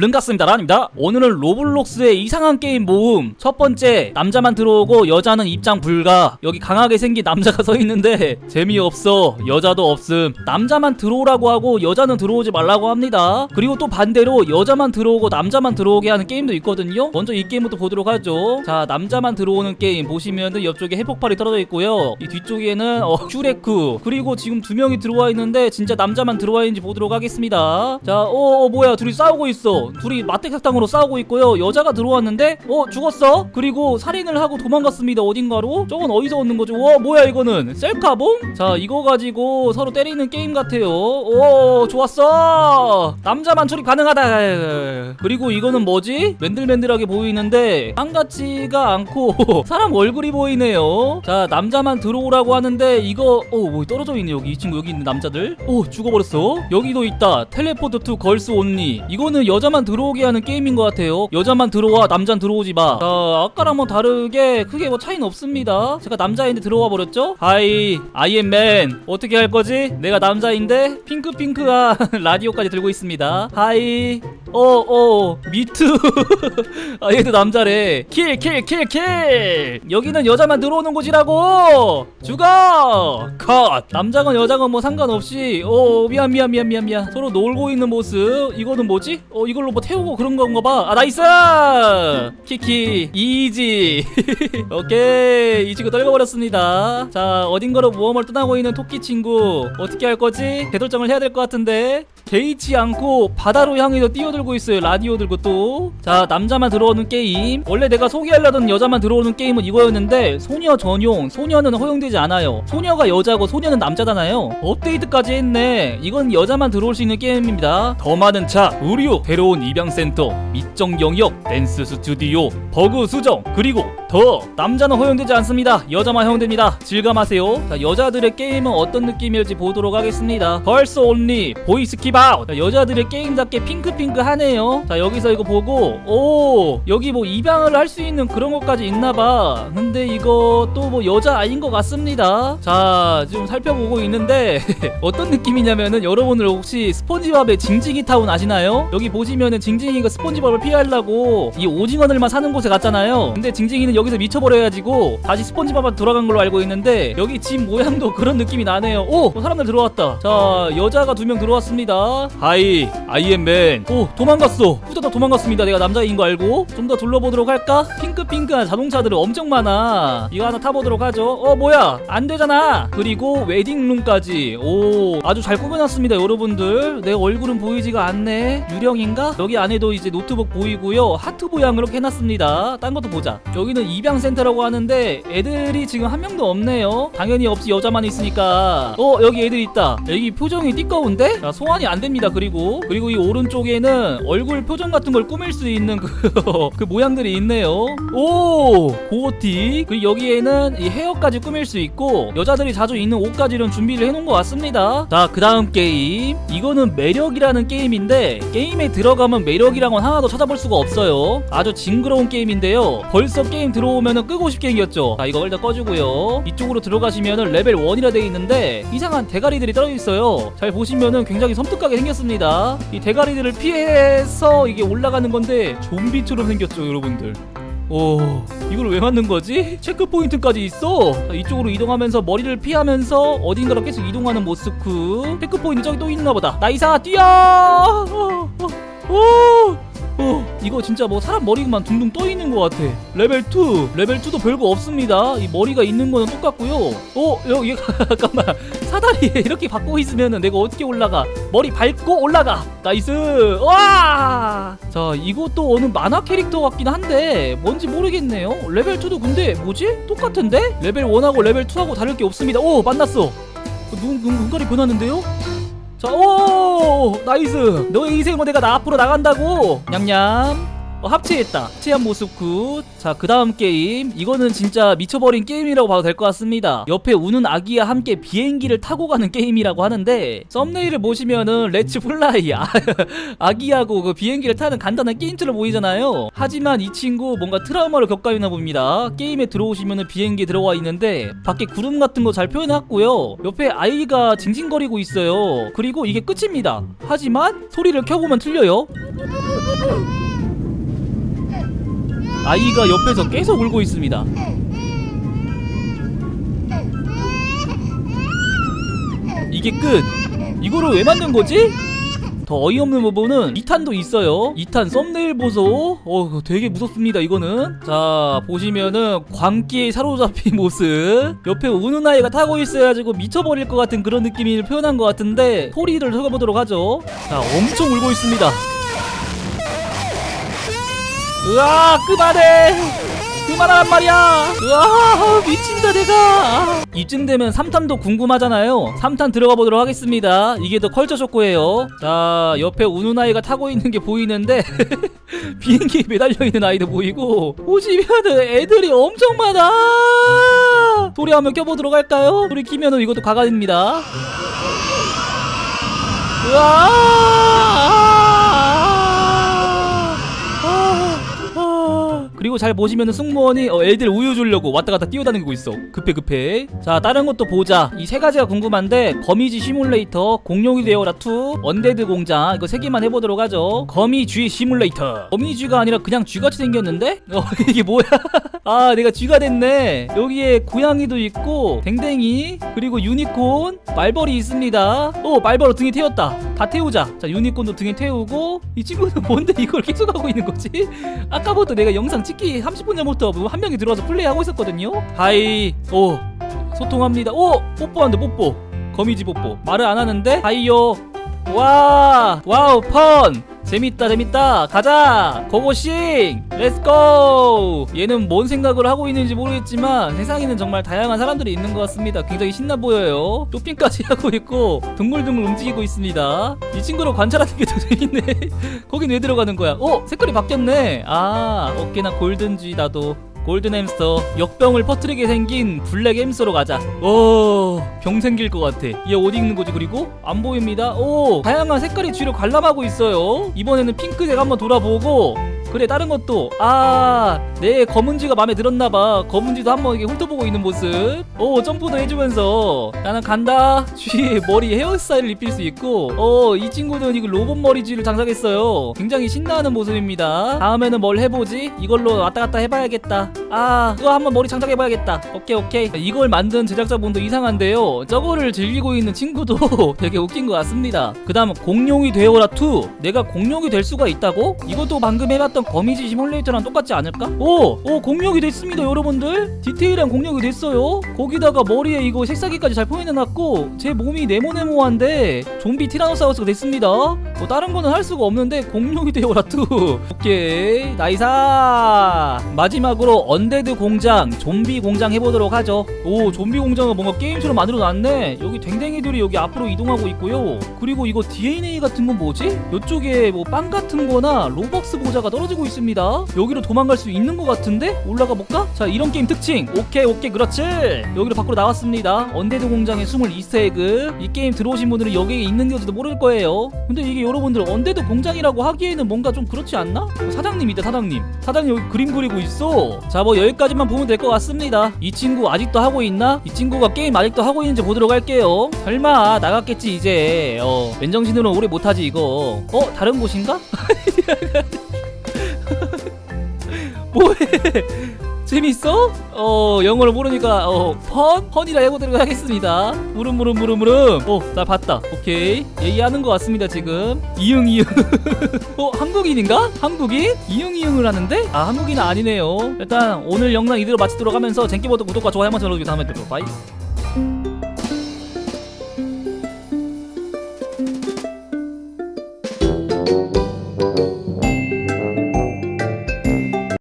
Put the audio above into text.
른가스입니다. 란입니다. 오늘은 로블록스의 이상한 게임 모음. 첫 번째 남자만 들어오고 여자는 입장 불가. 여기 강하게 생긴 남자가 서 있는데 재미없어. 여자도 없음. 남자만 들어오라고 하고 여자는 들어오지 말라고 합니다. 그리고 또 반대로 여자만 들어오고 남자만 들어오게 하는 게임도 있거든요. 먼저 이 게임부터 보도록 하죠. 자 남자만 들어오는 게임. 보시면은 옆쪽에 해폭발이 떨어져 있고요. 이 뒤쪽에는 어 슈레크. 그리고 지금 두 명이 들어와 있는데 진짜 남자만 들어와 있는지 보도록 하겠습니다. 자 어, 어 뭐야. 둘이 싸우고 있어 둘이 마택사탕으로 싸우고 있고요. 여자가 들어왔는데 어 죽었어? 그리고 살인을 하고 도망갔습니다. 어딘가로? 저건 어디서 얻는 거죠? 와 뭐야 이거는? 셀카봉? 자 이거 가지고 서로 때리는 게임 같아요. 오 좋았어! 남자만 출입 가능하다! 그리고 이거는 뭐지? 맨들맨들하게 보이는데 한 같지가 않고 사람 얼굴이 보이네요. 자 남자만 들어오라고 하는데 이거 어뭐 떨어져 있네 여기. 이 친구 여기 있는 남자들. 오 죽어버렸어. 여기도 있다. 텔레포트 투 걸스 온리. 이거는 여자만 들어오게 하는 게임인 것 같아요. 여자만 들어와 남잔 들어오지 마. 자, 아까랑 뭐 다르게 크게 뭐 차이는 없습니다. 제가 남자인데 들어와 버렸죠? 하이 아이엠맨. 어떻게 할 거지? 내가 남자인데 핑크핑크한 라디오까지 들고 있습니다. 하이 어어 미투. 아 얘도 남자래. 킬 킬 킬 킬. 여기는 여자만 들어오는 곳이라고. 죽어 컷. 남자건 여자건 뭐 상관없이. 어 미안 미안 미안 미안 미안. 서로 놀고 있는 모습. 이거는 뭐지? 어 이 걸로 뭐 태우고 그런 건가 봐 아 나이스! 키키 이지. 오케이 이 친구 떨궈버렸습니다. 자 어딘가로 모험을 떠나고 있는 토끼 친구. 어떻게 할 거지? 대돌정을 해야 될 것 같은데 개의치 않고 바다로 향해서 뛰어들고 있어요. 라디오 들고 또 자 남자만 들어오는 게임. 원래 내가 소개하려던 여자만 들어오는 게임은 이거였는데 소녀 전용 소녀는 허용되지 않아요. 소녀가 여자고 소녀는 남자잖아요. 업데이트까지 했네. 이건 여자만 들어올 수 있는 게임입니다. 더 많은 차 의료 새로운 입양센터 미정 영역 댄스 스튜디오 버그 수정 그리고 더 남자는 허용되지 않습니다. 여자만 허용됩니다. 질감하세요. 자 여자들의 게임은 어떤 느낌일지 보도록 하겠습니다. 걸스 온리 보이스 자, 여자들의 게임답게 핑크핑크 하네요. 자 여기서 이거 보고 오 여기 뭐 입양을 할 수 있는 그런 것까지 있나봐. 근데 이거 또 뭐 여자 아닌 것 같습니다. 자 지금 살펴보고 있는데 어떤 느낌이냐면은 여러분들 혹시 스폰지밥의 징징이 타운 아시나요? 여기 보시면은 징징이가 스폰지밥을 피하려고 이 오징어들만 사는 곳에 갔잖아요. 근데 징징이는 여기서 미쳐버려가지고 다시 스폰지밥한테 돌아간 걸로 알고 있는데 여기 집 모양도 그런 느낌이 나네요. 오! 사람들 들어왔다. 자 여자가 두 명 들어왔습니다. 하이 아이엠맨. 오 도망갔어. 후다닥 도망갔습니다. 내가 남자인 거 알고. 좀 더 둘러보도록 할까? 핑크핑크한 자동차들 엄청 많아. 이거 하나 타보도록 하죠. 어 뭐야? 안 되잖아. 그리고 웨딩룸까지. 오 아주 잘 꾸며놨습니다 여러분들. 내 얼굴은 보이지가 않네. 유령인가? 여기 안에도 이제 노트북 보이고요. 하트 모양으로 해놨습니다. 딴 것도 보자. 여기는 입양센터라고 하는데 애들이 지금 한 명도 없네요. 당연히 없이 여자만 있으니까. 어 여기 애들 있다. 여기 표정이 띠꺼운데? 자 소환이 안 됩니다 그리고. 그리고 이 오른쪽에는 얼굴 표정 같은 걸 꾸밀 수 있는 그, 그 모양들이 있네요. 오 고어티. 그리고 여기에는 이 헤어까지 꾸밀 수 있고 여자들이 자주 입는 옷까지는 준비를 해놓은 것 같습니다. 자 그 다음 게임. 이거는 매력이라는 게임인데 게임에 들어가면 매력이랑은 하나도 찾아볼 수가 없어요. 아주 징그러운 게임인데요. 벌써 게임 들어오면은 끄고 싶게 생겼죠. 자 이거 일단 꺼주고요. 이쪽으로 들어가시면은 레벨 1이라 돼 있는데 이상한 대가리들이 떨어져 있어요. 잘 보시면은 굉장히 섬뜩하게 생겼습니다. 이 대가리들을 피해서 이게 올라가는 건데 좀비처럼 생겼죠 여러분들. 오 이걸 왜 만든 거지? 체크 포인트까지 있어? 자, 이쪽으로 이동하면서 머리를 피하면서 어딘가로 계속 이동하는 모스크 체크 포인트 저기 또 있나 보다. 나이사 뛰어 어, 어, 어. 어, 이거 진짜 뭐 사람 머리만 둥둥 떠 있는 것 같아. 레벨 2, 레벨 2도 별거 없습니다. 이 머리가 있는 거는 똑같고요. 어, 여기 잠깐만 사다리에 이렇게 받고 있으면은 내가 어떻게 올라가? 머리 밟고 올라가. 나이스. 와. 자, 이것도 어느 만화 캐릭터 같긴 한데 뭔지 모르겠네요. 레벨 2도 근데 뭐지? 똑같은데? 레벨 1하고 레벨 2하고 다를 게 없습니다. 오, 만났어. 눈, 눈, 눈깔이 변하는데요? 자, 오! 나이스! 너의 인생은 내가 나 앞으로 나간다고! 냠냠! 어, 합체했다. 합체한 모습 굿. 자, 그 다음 게임. 이거는 진짜 미쳐버린 게임이라고 봐도 될 것 같습니다. 옆에 우는 아기와 함께 비행기를 타고 가는 게임이라고 하는데, 썸네일을 보시면은, 렛츠 플라이. 아, 아기하고 그 비행기를 타는 간단한 게임처럼 보이잖아요. 하지만 이 친구 뭔가 트라우마를 겪어 있나 봅니다. 게임에 들어오시면은 비행기에 들어와 있는데, 밖에 구름 같은 거 잘 표현해놨고요. 옆에 아이가 징징거리고 있어요. 그리고 이게 끝입니다. 하지만, 소리를 켜보면 틀려요. 아이가 옆에서 계속 울고 있습니다. 이게 끝. 이거를 왜 만든 거지? 더 어이없는 부분은 2탄도 있어요. 2탄 썸네일 보소. 어, 되게 무섭습니다, 이거는. 자, 보시면은 광기에 사로잡힌 모습. 옆에 우는 아이가 타고 있어가지고 미쳐버릴 것 같은 그런 느낌을 표현한 것 같은데, 소리를 들어보도록 하죠. 자, 엄청 울고 있습니다. 으아 그만해. 그만하란 말이야. 으아 미친다 내가. 이쯤 되면 3탄도 궁금하잖아요. 3탄 들어가 보도록 하겠습니다. 이게 더 컬처 쇼크예요. 자 옆에 우는 아이가 타고 있는 게 보이는데 비행기에 매달려 있는 아이도 보이고 보시면은 애들이 엄청 많아. 소리 한번 껴보도록 할까요? 소리 키면은 이것도 과가입니다. 으아 그리고 잘 보시면은 승무원이 어, 애들 우유 주려고 왔다 갔다 뛰어다니고 있어. 급해 급해. 자 다른 것도 보자. 이 세 가지가 궁금한데 거미지 시뮬레이터, 공룡이 되어라 2, 언데드 공장 이거 세 개만 해보도록 하죠. 거미쥐 시뮬레이터. 거미쥐가 아니라 그냥 쥐같이 생겼는데? 어 이게 뭐야? 아 내가 쥐가 됐네. 여기에 고양이도 있고 댕댕이 그리고 유니콘 말벌이 있습니다. 어 말벌 등에 태웠다. 다 태우자. 자 유니콘도 등에 태우고 이 친구는 뭔데 이걸 계속 하고 있는 거지? 아까부터 내가 영상 찍기 30분 전부터 뭐한 명이 들어와서 플레이하고 있었거든요. 하이 오 소통합니다. 오 뽀뽀한다 뽀뽀. 거미지 뽀뽀. 말을 안 하는데 하이요. 와 와우 펀. 재밌다 재밌다. 가자. 고고싱. 렛츠고 얘는 뭔 생각을 하고 있는지 모르겠지만 세상에는 정말 다양한 사람들이 있는 것 같습니다. 굉장히 신나 보여요. 쇼핑까지 하고 있고 둥글둥글 움직이고 있습니다. 이 친구를 관찰하는 게 더 재밌네. 거긴 왜 들어가는 거야? 어 색깔이 바뀌었네. 아 어깨나 골든쥐 나도 골든 햄스터 역병을 퍼뜨리게 생긴 블랙 햄스터로 가자. 오병 생길 것 같아. 얘 어디 있는 거지 그리고? 안 보입니다. 오 다양한 색깔이 뒤로 관람하고 있어요. 이번에는 핑크색 한번 돌아보고. 그래 다른 것도. 아내 검은쥐가 마음에 들었나봐. 검은쥐도 한번 이렇게 훑어보고 있는 모습. 오 점프도 해주면서. 나는 간다. 쥐 머리 헤어스타일을 입힐 수 있고. 어 이 친구는 이거 로봇 머리쥐를 장착했어요. 굉장히 신나는 모습입니다. 다음에는 뭘 해보지? 이걸로 왔다 갔다 해봐야겠다 아 이거 한번 머리 장착해봐야겠다. 오케이 오케이. 이걸 만든 제작자분도 이상한데요. 저거를 즐기고 있는 친구도 되게 웃긴 것 같습니다. 그 다음 공룡이 되어라 2 내가 공룡이 될 수가 있다고? 이것도 방금 해봤던 거미지 시뮬레이터랑 똑같지 않을까? 오! 오 공룡이 됐습니다 여러분들. 디테일한 공룡이 됐어요. 거기다가 머리에 이거 색사기까지 잘 표현해놨고 제 몸이 네모네모한데 좀비 티라노사우루스가 됐습니다. 뭐 다른 거는 할 수가 없는데 공룡이 되어라 2 오케이 나이사 마지막으로 언데드 공장 좀비 공장 해보도록 하죠. 오 좀비 공장은 뭔가 게임처럼 만들어놨네. 여기 댕댕이들이 여기 앞으로 이동하고 있고요. 그리고 이거 DNA 같은 건 뭐지? 이쪽에 뭐 빵 같은 거나 로벅스 모자가 떨어지고 있습니다. 여기로 도망갈 수 있는 것 같은데? 올라가 볼까? 자 이런 게임 특징. 오케이 오케이 그렇지. 여기로 밖으로 나왔습니다. 언데드 숨을 이스터에그 이 게임 들어오신 분들은 여기에 있는 건지도 모를 거예요. 근데 이게 여러분들 언데드 공장이라고 하기에는 뭔가 좀 그렇지 않나? 어, 사장님이다 사장님. 사장님 여기 그림 그리고 있어. 자뭐 여기까지만 보면 될 것 같습니다. 이 친구 아직도 하고 있나? 이 친구가 게임 아직도 하고 있는지 보도록 할게요. 설마 나갔겠지 이제. 어 맨정신으로 오래 못하지 이거. 어 다른 곳인가? 뭐해 재밌어? 어 영어를 모르니까 어 펀? 펀이라 해보도록 하겠습니다 무릎 무릎 무릎 무릎 어나 봤다 오케이 얘기하는 것 같습니다 지금 이응 이응 어 한국인인가? 한국인? 이응 이응을 하는데? 아 한국인은 아니네요 일단 오늘 영상 이대로 마치도록 하면서 젠키버드 구독과 좋아요 한번 눌러주세요 다음에 뵙도록 바이